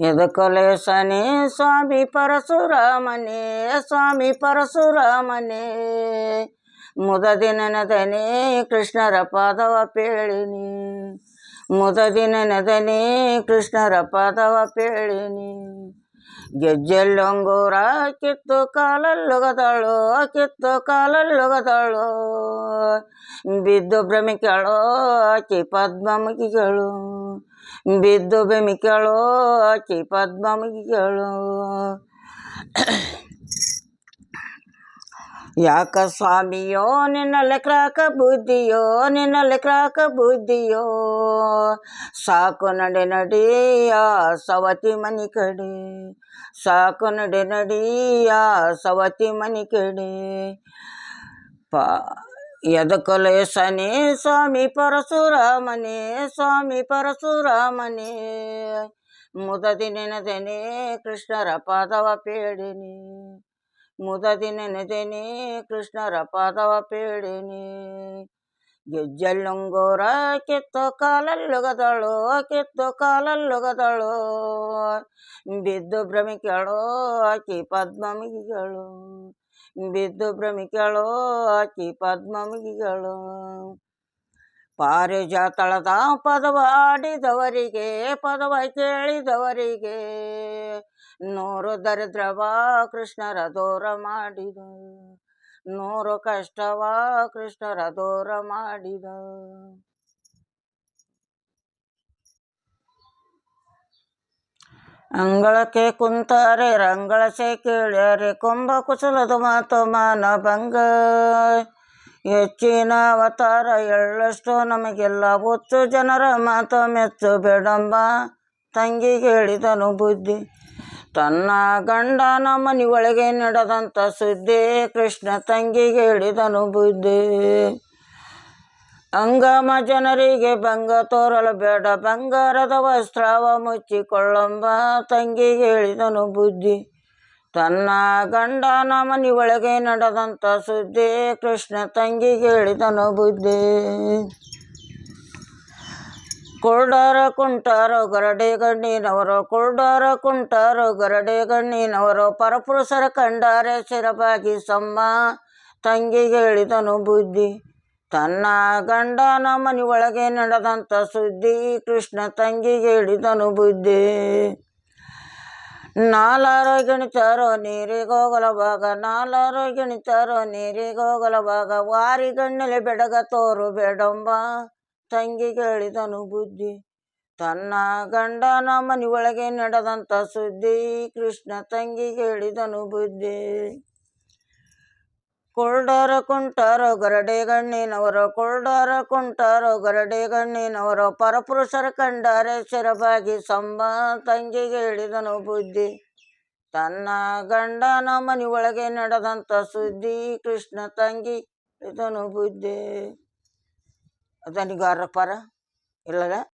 ಎದಕಲೇಸನೆ ಸ್ವಾಮಿ ಪರಶುರಾಮನೇ ಸ್ವಾಮಿ ಪರಶುರಾಮನೇ. ಮುದದಿ ನೆನೆದನೆ ಕೃಷ್ಣರ ಪಾದವ ಪೇಳಿನಿ. ಮುದದಿ ನೆನೆದನೆ ಕೃಷ್ಣರ ಪಾದವ ಪೇಳಿನಿ. ಗೆಜ್ಜೆಲ್ಲೊಂಗೂರ ಕಿತ್ತು ಕಾಲಲ್ಲುಗದಳು ಕಿತ್ತು ಕಾಲಲ್ಲುಗದಳು. ಬಿದ್ದು ಭ್ರಮಿಕೆಳು ಆಕಿ ಪದ್ಮಮುಖಿಗಳು. ಬಿದ್ದು ಬೆಮಿಕೆಳು ಆಕಿ ಪದ್ಮಮುಖಿಗಳು ಯಾಕ ಸ್ವಾಮಿಯೋ ನಿನ್ನಲ್ಲಿ ಕ್ರಾಕ ಬುದ್ಧಿಯೋ ನಿನ್ನಲ್ಲಿ ಕ್ರಾಕ ಬುದ್ಧಿಯೋ ಸಾಕು ನಡೆ ನಡಿಯ ಸವತಿ ಮನಿ ಕಡೆ ಸಾಕು ನಡೆ ನಡಿಯ ಸವತಿ ಮನಿ ಕಡೆ ಪಾ ಎದಕಲೇಸನೆ ಸ್ವಾಮಿ ಪರಶುರಾಮನೇ ಸ್ವಾಮಿ ಪರಶುರಾಮನೇ ಮುದದಿ ನೆನೆದೆನೆ ಕೃಷ್ಣರ ಪಾದವ ಪೇಡಿನಿ ಮುದದಿ ನೆನೆದೆನೆ ಕೃಷ್ಣರ ಪಾದವ ಪೇಡಿನಿ ಗೆಜ್ಜಲ್ಲುಂಗೋರ ಕಿತ್ತು ಕಾಲಲ್ಲುಗದಳು ಕಿತ್ತು ಕಾಲಲ್ಲುಗದಳು. ಬಿದ್ದು ಭ್ರಮಿಕೆಳು ಆಕಿ ಪದ್ಮಮಿಗಿಗಳು ಬಿದ್ದು ಭ್ರಮಿಕೆಳು ಆಕಿ ಪದ್ಮಮಿಗಿಗಳು ಪಾರಿಜಾತಳದ ಪದವಾಡಿದವರಿಗೆ, ಪದವ ಕೇಳಿದವರಿಗೆ, ನೂರು ದರಿದ್ರವ ಕೃಷ್ಣರ ದೂರ ಮಾಡಿದ ನೂರು ಕಷ್ಟವ ಕೃಷ್ಣರ ದೂರ ಮಾಡಿದ. ಅಂಗಳಕ್ಕೆ ಕುಂತಾರೆ, ರಂಗಳಸೆ ಕೇಳ್ಯಾರೆ ಕುಂಬ ಕುಶಲದ ಮಾತು ಮಾನ ಭಂಗ. ಹೆಚ್ಚಿನ ಅವತಾರ ಎಳ್ಳಷ್ಟು ನಮಗೆಲ್ಲ ಹುಚ್ಚು ಜನರ ಮಾತು ಮೆಚ್ಚು, ಬೇಡಂಬ ತಂಗಿ ಹೇಳಿದನು ಬುದ್ಧಿ. ತನ್ನ ಗಂಡನ ಮನೆ ಒಳಗೆ ನಡೆದಂಥ ಸುದ್ದಿ ಕೃಷ್ಣ ತಂಗಿಗೆ ಹೇಳಿದನು ಬುದ್ಧಿ. ಅಂಗಮ ಜನರಿಗೆ ಭಂಗ ತೋರಲು ಬೇಡ, ಬಂಗಾರದ ವಸ್ತ್ರವ ಮುಚ್ಚಿಕೊಳ್ಳಂಬ ತಂಗಿಗೆ ಹೇಳಿದನು ಬುದ್ಧಿ. ತನ್ನ ಗಂಡನ ಮನೆ ಒಳಗೆ ನಡೆದಂಥ ಸುದ್ದಿ ಕೃಷ್ಣ ತಂಗಿಗೆ ಹೇಳಿದನು ಬುದ್ಧಿ. ಕುರುಡರ ಕುಂಟರು ಗರಡೆ ಗಣ್ಣಿನವರು, ಕುರುಡರ ಕುಂಟರು ಗರಡೆ ಗಣ್ಣಿನವರು, ಪರಪುರುಷರ ಕಂಡಾರೆ ಶಿರಬಾಗಿ ಸಮ್ಮ ತಂಗಿಗೆ ಹೇಳಿದನು ಬುದ್ಧಿ. ತನ್ನ ಗಂಡನ ಮನಿ ಒಳಗೆ ನಡೆದಂಥ ಸುದ್ದಿ ಕೃಷ್ಣ ತಂಗಿಗೆ ಹೇಳಿದನು ಬುದ್ಧಿ. ನಾಲಾರು ಗಿಣಿತಾರೋ ನೀರಿಗೋಗಲ ಭಾಗ ನಾಲಾರು ಗಿಣಿತಾರೋ ನೀರಿಗೋಗಲ ಭಾಗ ವಾರಿ ಗಣ್ಣಲೆ ಬೆಡಗ ತೋರು ಬೇಡಂಬ ತಂಗಿಗೆ ಹೇಳಿದನು ಬುದ್ಧಿ ತನ್ನ ಗಂಡನ ಒಳಗೆ ನಡೆದಂಥ ಸುದ್ದಿ ಕೃಷ್ಣ ತಂಗಿಗೆ ಹೇಳಿದನು ಬುದ್ಧಿ ಕೊಳ್ಡರ ಕುಂಟರ ಗರಡೆ ಗಣ್ಣಿನವರು ಕೊಳ್ಡರ ಕುಂಟರ ಗರಡೆ ಗಣ್ಣಿನವರು, ಪರಪುರುಷರ ಕಂಡರೆ ಶಿರಬಾಗಿ ಸಂಬ ತಂಗಿಗೆ ಹೇಳಿದನು ಬುದ್ಧಿ ತನ್ನ ಗಂಡನ ಒಳಗೆ ನಡೆದಂಥ ಸುದ್ದಿ ಕೃಷ್ಣ ತಂಗಿ ಇದನು ಬುದ್ಧಿ దాన్ని గొర్రె పొర ఇలాగ